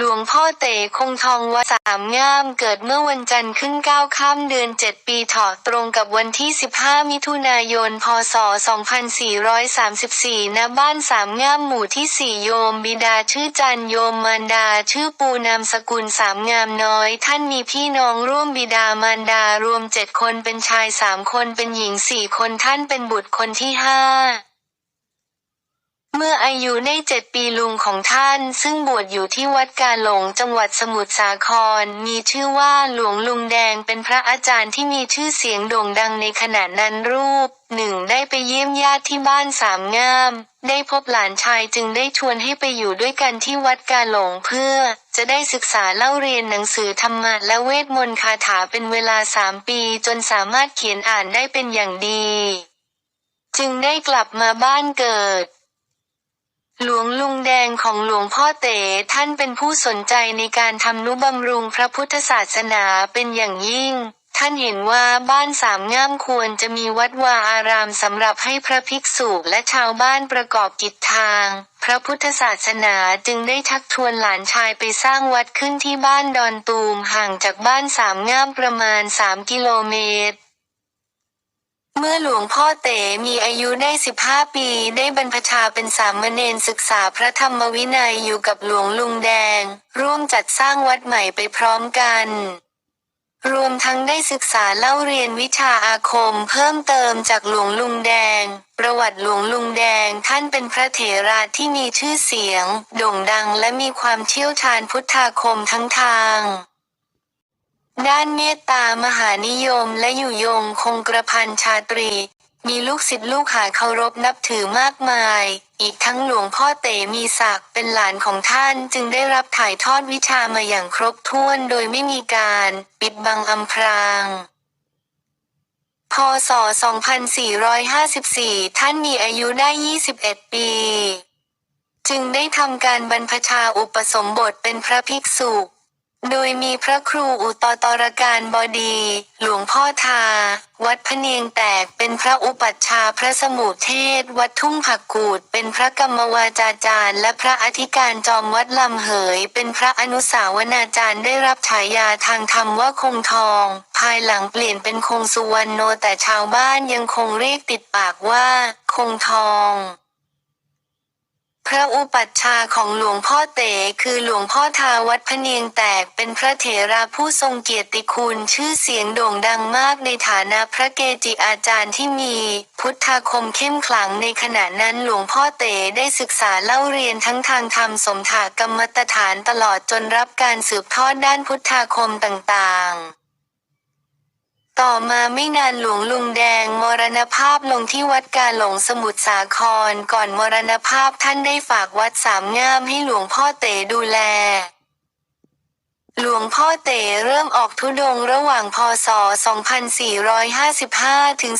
หลวงพ่อเต๋คงทองวัดสามงามเกิดเมื่อวันจันทร์ขึ้นเก้าข้ามเดือน7ปีถาะตรงกับวันที่ 15 มิถุนายน พศ 2434 ณ บ้านสามงามหมู่ที่ 4 โยม บิดาชื่อจันโยมมารดา ชื่อปูนามสกุลสามงามน้อย ท่านมีพี่น้องร่วมบิดามารดารวม7คนเป็นชาย3คนเป็นหญิง4คนท่านเป็นบุตรคนที่5 เมื่ออายุได้เจ็ดปีลุงของท่าน ซึ่งบวชอยู่ที่วัดกาหลงจังหวัดสมุทรสาคร มีชื่อว่าหลวงลุงแดงเป็นพระอาจารย์ที่มีชื่อเสียงโด่งดังในขณะนั้นรูปหนึ่งได้ไปเยี่ยมญาติที่บ้านสามงาม ได้พบหลานชายจึงได้ชวนให้ไปอยู่ด้วยกันที่วัดกาหลงเพื่อ จะได้ศึกษาเล่าเรียนหนังสือธรรมะและเวทมนต์คาถาเป็นเวลาสามปีจนสามารถเขียนอ่านได้เป็นอย่างดี จึงได้กลับมาบ้านเกิด หลวงลุงแดงของหลวงพ่อเต๋ท่านเป็นผู้สนใจในการทำนุบำรุงพระพุทธศาสนาเป็นอย่างยิ่ง ท่านเห็นว่าบ้านสามง่ามควรจะมีวัดวาอารามสำหรับให้พระภิกษุและชาวบ้านประกอบกิจทาง พระพุทธศาสนาจึงได้ชักชวนหลานชายไปสร้างวัดขึ้นที่บ้านดอนตูมห่างจากบ้านสามง่ามประมาณ 3 กิโลเมตร เมื่อหลวงพ่อเต๋มีอายุได้ 15 ปีได้บรรพชาเป็นสามเณรศึกษาพระธรรมวินัยอยู่กับหลวงลุงแดง ร่วมจัดสร้างวัดใหม่ไปพร้อมกัน รวมทั้งได้ศึกษาเล่าเรียนวิชาอาคมเพิ่มเติมจากหลวงลุงแดง ประวัติหลวงลุงแดงท่านเป็นพระเถระที่มีชื่อเสียง โด่งดังและมีความเชี่ยวชาญพุทธาคมทั้งทาง ด้านเมตตามหานิยมและอยู่ยงคงกระพันชาตรี มีลูกศิษย์ลูกหาเคารพนับถือมากมาย อีกทั้งหลวงพ่อเตมีศักดิ์เป็นหลานของท่านจึงได้รับถ่ายทอดวิชามาอย่างครบถ้วนโดยไม่มีการปิดบังอำพรางพศ 2454 ท่านมีอายุได้ 21 ปี จึงได้ทำการบรรพชาอุปสมบทเป็นพระภิกษุ โดยมีพระครูอุตตรการบดี หลวงพ่อทา วัดพเนียงแตกเป็นพระอุปัชฌาย์พระสมุเทศ วัดทุ่งผักกูด เป็นพระกรรมวาจาจารย์ และพระอธิการจอมวัดลำเหย เป็นพระอนุสาวนาจารย์ได้รับฉายาทางธรรมว่าคงทอง ภายหลังเปลี่ยนเป็นคงสุวรรณโนแต่ชาวบ้านยังคงเรียกติดปากว่า คงทอง พระอุปัชฌาย์ของหลวงพ่อเต๋คือหลวงพ่อทาวัดพเนียงแตกเป็นพระเถระผู้ทรงเกียรติคุณชื่อเสียงโด่งดังมากในฐานะพระเกจิอาจารย์ที่มี พุทธาคมเข้มขลังในขณะนั้นหลวงพ่อเต๋ได้ศึกษาเล่าเรียนทั้งทางธรรมสมถากรรมตฐานตลอดจนรับการสืบทอดด้านพุทธาคมต่างๆ ต่อมาไม่นานหลวงลุงแดงมรณภาพลงที่วัดกาหลงสมุทรสาคร ก่อนมรณภาพท่านได้ฝากวัดสามงามให้หลวงพ่อเต๋ดูแล หลวงพ่อเต๋เริ่มออกทุดงระหว่างพศ 2455 ถึง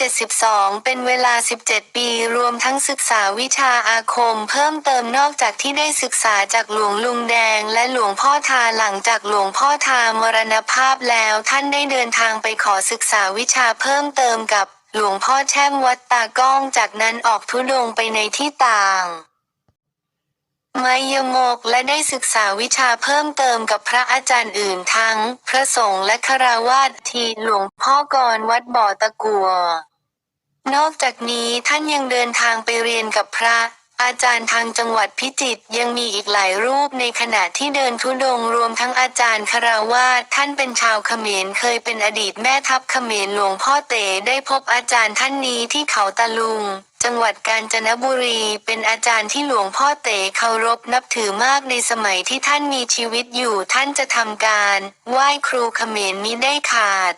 2472 เป็นเวลา 17 ปี รวมทั้งศึกษาวิชาอาคม เพิ่มเติมนอกจากที่ได้ศึกษาจากหลวงลุงแดง และหลวงพ่อทาหลังจากหลวงพ่อทามรณภาพแล้วท่านได้เดินทางไปขอศึกษาวิชาเพิ่มเติมกับหลวงพ่อแช่มวัดตากล้องจากนั้นออกทุดงไปในที่ต่าง ไมยโมกและได้ศึกษาวิชาเพิ่มเติมกับพระอาจารย์อื่นทั้ง พระสงฆ์และคารวาสทีหลวงพ่อกรวัดบ่อตะกัว นอกจากนี้ท่านยังเดินทางไปเรียนกับพระ อาจารย์ทางจังหวัดพิจิตรยังมีอีกหลายรูปในขณะที่เดินทุดงรวมทั้งอาจารย์คาราวาสท่านเป็นชาวเขมรเคยเป็นอดีตแม่ทัพเขมรหลวงพ่อเต๋ได้พบอาจารย์ท่านนี้ที่เขาตะลุง จังหวัดกาญจนบุรี เป็นอาจารย์ที่หลวงพ่อเต๋เคารพนับถือมากในสมัยที่ท่านมีชีวิตอยู่ท่านจะทำการไหว้ครูเขมรมิได้ขาด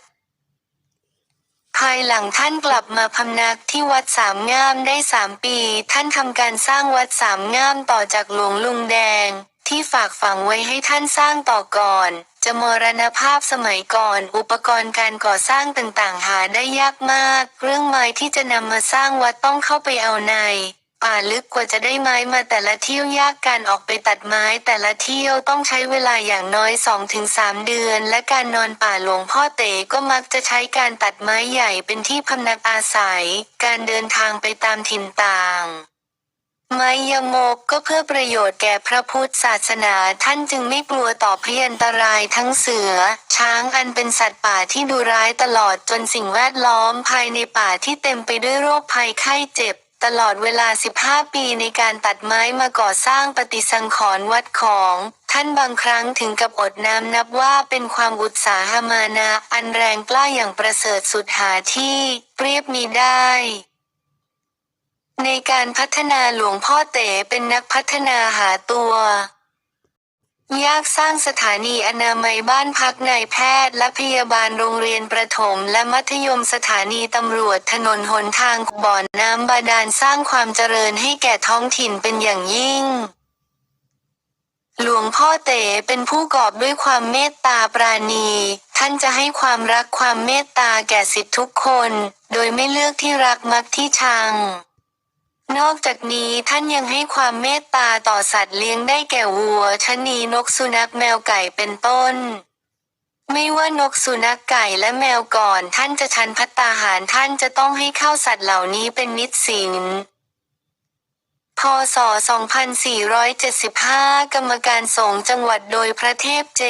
ภายหลังท่านกลับมาพำนักที่วัดสามงามได้สามปี ท่านทำการสร้างวัดสามงามต่อจากหลวงลุงแดง ที่ฝากฝังไว้ให้ท่านสร้างต่อก่อน จะมรณภาพสมัยก่อน อุปกรณ์การก่อสร้างต่างๆหาได้ยากมาก เรื่องไม้ที่จะนำมาสร้างวัดต้องเข้าไปเอาในป่าลึกกว่าจะได้ไม้มาแต่ละเที่ยวยากการออกไปตัดไม้แต่ละเที่ยวต้องใช้เวลาอย่างน้อย 2-3 เดือน และการนอนป่าหลวงพ่อเต๋ก็มักจะใช้การตัดไม้ใหญ่เป็นที่พำนักอาศัย การเดินทางไปตามถิ่นต่าง ไม้ยมกก็เพื่อประโยชน์แก่พระพุทธศาสนาท่านจึงไม่กลัวต่อพยันตรายทั้งเสือ ช้างอันเป็นสัตว์ป่าที่ดูร้ายตลอดจนสิ่งแวดล้อมภายในป่าที่เต็มไปด้วยโรคภัยไข้เจ็บ ตลอดเวลา 15 ปีในการตัดไม้มาก่อสร้างปฏิสังขรณ์วัดของท่านบางครั้งถึงกับอดน้ำนับว่าเป็นความอุตสาหมานะอันแรงกล้าอย่างประเสริฐสุดหาที่เปรียบมีได้ ในการพัฒนาหลวงพ่อเต๋เป็นนักพัฒนาหาตัวยากสร้างสถานีอนามัยบ้านพักนายแพทย์และพยาบาลโรงเรียนประถมและมัธยมสถานีตำรวจถนนหนทางบ่อนน้ำบาดาลสร้างความเจริญให้แก่ท้องถิ่นเป็นอย่างยิ่ง หลวงพ่อเต๋เป็นผู้กอบด้วยความเมตตาปราณี ท่านจะให้ความรักความเมตตาแก่สิทธิทุกคน โดยไม่เลือกที่รักมักที่ชัง นอกจากนี้ท่านยังให้ความเมตตาต่อสัตว์เลี้ยงได้แก่วัวชะนีนกสุนัขแมวไก่เป็นต้น ไม่ว่านกสุนัขไก่และแมวก่อนท่านจะชันพัตตาหารท่านจะต้องให้ข้าวสัตว์เหล่านี้เป็นนิดสินพศ 2475 กรรมการสงฆ์จังหวัดโดยพระเทพเจ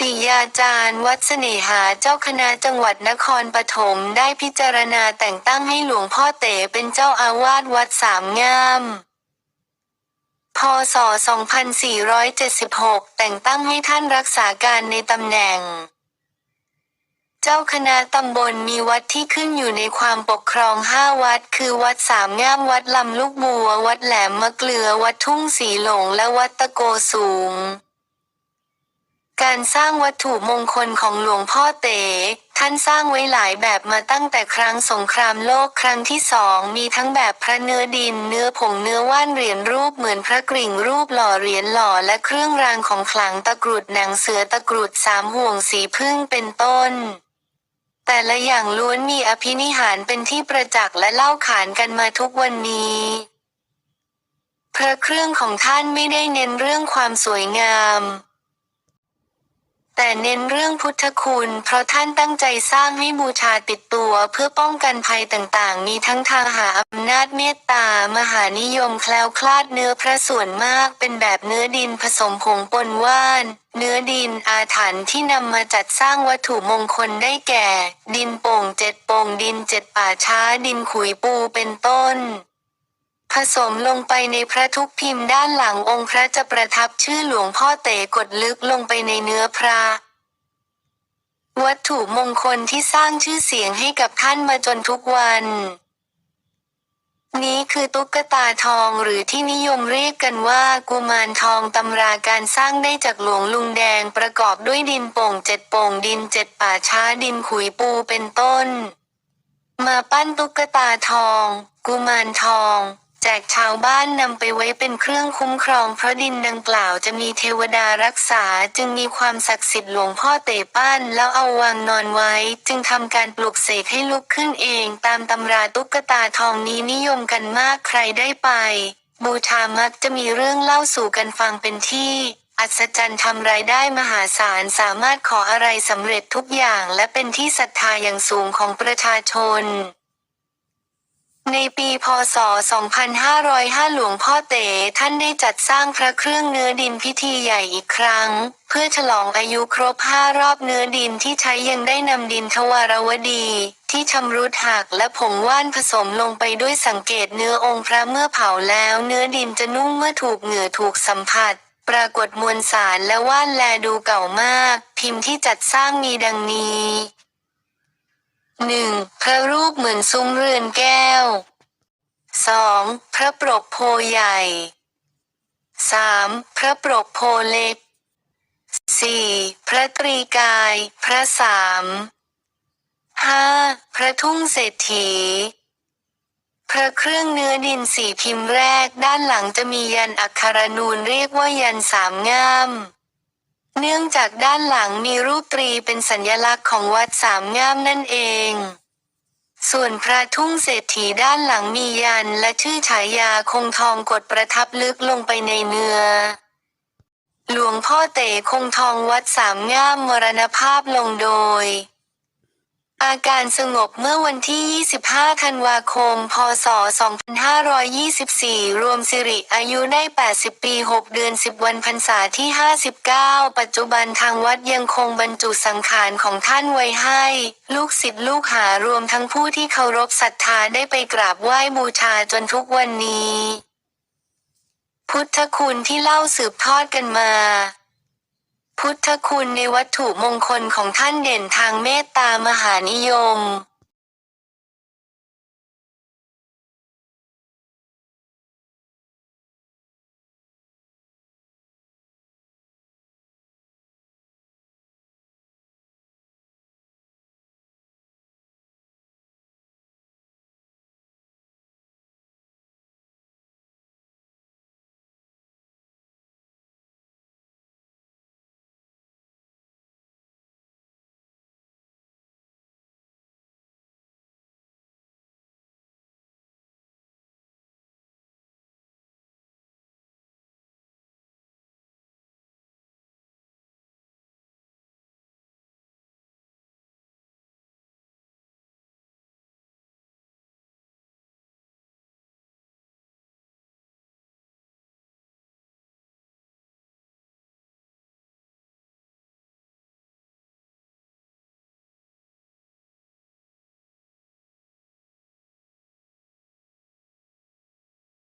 ติยาจารย์วัดเสน่หาเจ้าคณะจังหวัดนครปฐมได้พิจารณาแต่งตั้งให้หลวงพ่อเต๋เป็นเจ้าอาวาสวัดสามงามพศ 2476 แต่งตั้งให้ท่านรักษาการในตำแหน่ง เจ้าคณะตำบลมีวัดที่ขึ้นอยู่ในความปกครองห้าวัด คือวัดสามงามวัดลำลูกบัว วัดแหลมมะเกลือ วัดทุ่งสีหลงและวัดตะโกสูง การสร้างวัตถุมงคลของหลวงพ่อเต๋ท่านสร้างไว้หลายแบบมาตั้งแต่ครั้งสงครามโลกครั้งที่สองมีทั้งแบบพระเนื้อดินเนื้อผงเนื้อว่านเหรียญรูปเหมือนพระกริ่งรูปหล่อเหรียญหล่อและเครื่องรางของขลังตะกรุดหนังเสือตะกรุดสามห่วงสีพึ่งเป็นต้นแต่ละอย่างล้วนมีอภินิหารเป็นที่ประจักษ์และเล่าขานกันมาทุกวันนี้ พระเครื่องของท่านไม่ได้เน้นเรื่องความสวยงาม แต่เน้นเรื่องพุทธคุณ เพราะท่านตั้งใจสร้างให้บูชาติดตัวเพื่อป้องกันภัยต่างๆ มีทั้งทางหาอำนาจเมตตามหานิยมแคล้วคลาดเนื้อพระส่วนมากเป็นแบบเนื้อดินผสมผงปนว่าน เนื้อดินอาถรรพ์ที่นำมาจัดสร้างวัตถุมงคลได้แก่ ดินโป่งเจ็ดโป่งดินเจ็ดป่าช้าดินขุยปูเป็นต้น ผสมลงไปในพระทุกพิมพ์ด้านหลังองค์พระจะประทับชื่อหลวงพ่อเต๋กดลึกลงไปในเนื้อพระ วัตถุมงคลที่สร้างชื่อเสียงให้กับท่านมาจนทุกวัน นี้คือตุ๊กตาทองหรือที่นิยมเรียกกันว่ากุมารทองตำราการสร้างได้จากหลวงลุงแดงประกอบด้วยดินโป่งเจ็ดโป่งดินเจ็ดป่าช้าดินขุยปูเป็นต้น มาปั้นตุ๊กตาทอง กุมารทอง แจกชาวบ้านนำไปไว้เป็นเครื่องคุ้มครอง เพราะดินดังกล่าวจะมีเทวดารักษาจึงมีความศักดิ์สิทธิ์หลวงพ่อเตปั้นแล้วเอาวางนอนไว้ จึงทำการปลุกเสกให้ลุกขึ้นเองตามตำราตุ๊กตาทองนี้นิยมกันมากใครได้ไป บูชามักจะมีเรื่องเล่าสู่กันฟังเป็นที่อัศจรรย์ทำรายได้มหาศาลสามารถขออะไรสำเร็จทุกอย่างและเป็นที่ศรัทธาอย่างสูงของประชาชน ในปีพศ 2505 หลวงพ่อเต๋ท่านได้จัดสร้างพระเครื่องเนื้อดินพิธีใหญ่อีกครั้ง เพื่อฉลองอายุครบห้ารอบเนื้อดินที่ใช้ยังได้นำดินทวารวดี ที่ชำรุดหักและผงว่านผสมลงไปด้วยสังเกตเนื้อองค์พระเมื่อเผาแล้วเนื้อดินจะนุ่มเมื่อถูกเหงื่อถูกสัมผัส ปรากฏมวลสารและว่านแลดูเก่ามาก พิมพ์ที่จัดสร้างมีดังนี้ หนึ่งพระรูปเหมือนซุ้มเรือนแก้ว 2. พระปรกโพใหญ่ 3. พระปรกโพเล็ก 4. พระตรีกาย พระสาม 5. พระทุ่งเศรษฐี พระเครื่องเนื้อดินสีพิมพ์แรกด้านหลังจะมียันอักขรนูนเรียกว่ายันสามง่าม เนื่องจากด้านหลังมีรูปตรีเป็นสัญลักษณ์ของวัดสามงามนั่นเอง ส่วนพระทุ่งเศรษฐีด้านหลังมียันและชื่อฉายาคงทองกดประทับลึกลงไปในเนื้อ หลวงพ่อเต๋คงทองวัดสามงามมรณภาพลงโดย อาการสงบเมื่อวันที่ 25 ธันวาคม พศ 2524 รวมสิริอายุได้ 80 ปี 6 เดือน 10 วันพรรษาที่ 59 ปัจจุบันทางวัดยังคงบรรจุสังขารของท่านไว้ให้ ลูกศิษย์ลูกหารวมทั้งผู้ที่เคารพศรัทธาได้ไปกราบไหว้บูชาจนทุกวันนี้ พุทธคุณที่เล่าสืบทอดกันมา พุทธคุณในวัตถุมงคลของท่านเด่นทางเมตตามหานิยม